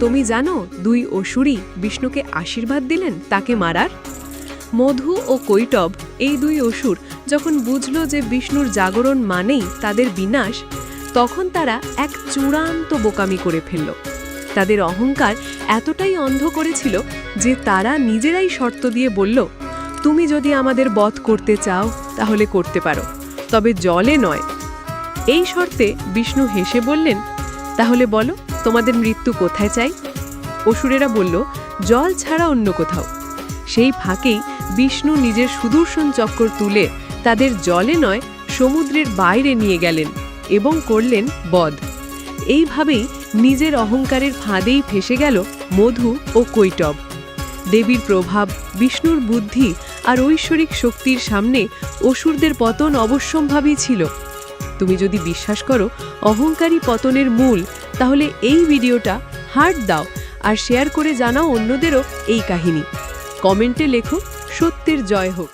তুমি জানো দুই অসুরই বিষ্ণুকে আশীর্বাদ দিলেন তাকে মারার? মধু ও কৈটব, এই দুই অসুর যখন বুঝল যে বিষ্ণুর জাগরণ মানেই তাদের বিনাশ, তখন তারা এক চূড়ান্ত বোকামি করে ফেলল। তাদের অহংকার এতটাই অন্ধ করেছিল যে তারা নিজেরাই শর্ত দিয়ে বলল, তুমি যদি আমাদের বধ করতে চাও, তাহলে করতে পারো, তবে জলে নয়। এই শর্তে বিষ্ণু হেসে বললেন তাহলে বলো, তোমাদের মৃত্যু কোথায় চাই? অসুরেরা বলল, জল ছাড়া অন্য কোথাও। সেই ফাঁকেই বিষ্ণু নিজের সুদর্শন চক্র তুলে তাদের জলে নয়, সমুদ্রের বাইরে নিয়ে গেলেন এবং করলেন বধ। এইভাবেই নিজের অহংকারের ফাঁদেই ফেসে গেল মধু ও কৈটব। দেবীর প্রভাব, বিষ্ণুর বুদ্ধি আর ঐশ্বরিক শক্তির সামনে অসুরদের পতন অবশ্যম্ভাবী ছিল। তুমি যদি বিশ্বাস করো, অহংকারী পতনের মূল তাহলে এই ভিডিওটা হার্ট দাও আর শেয়ার করে জানাও অন্যদেরও এই কাহিনী। কমেন্টে লেখো, সত্যের জয় হোক।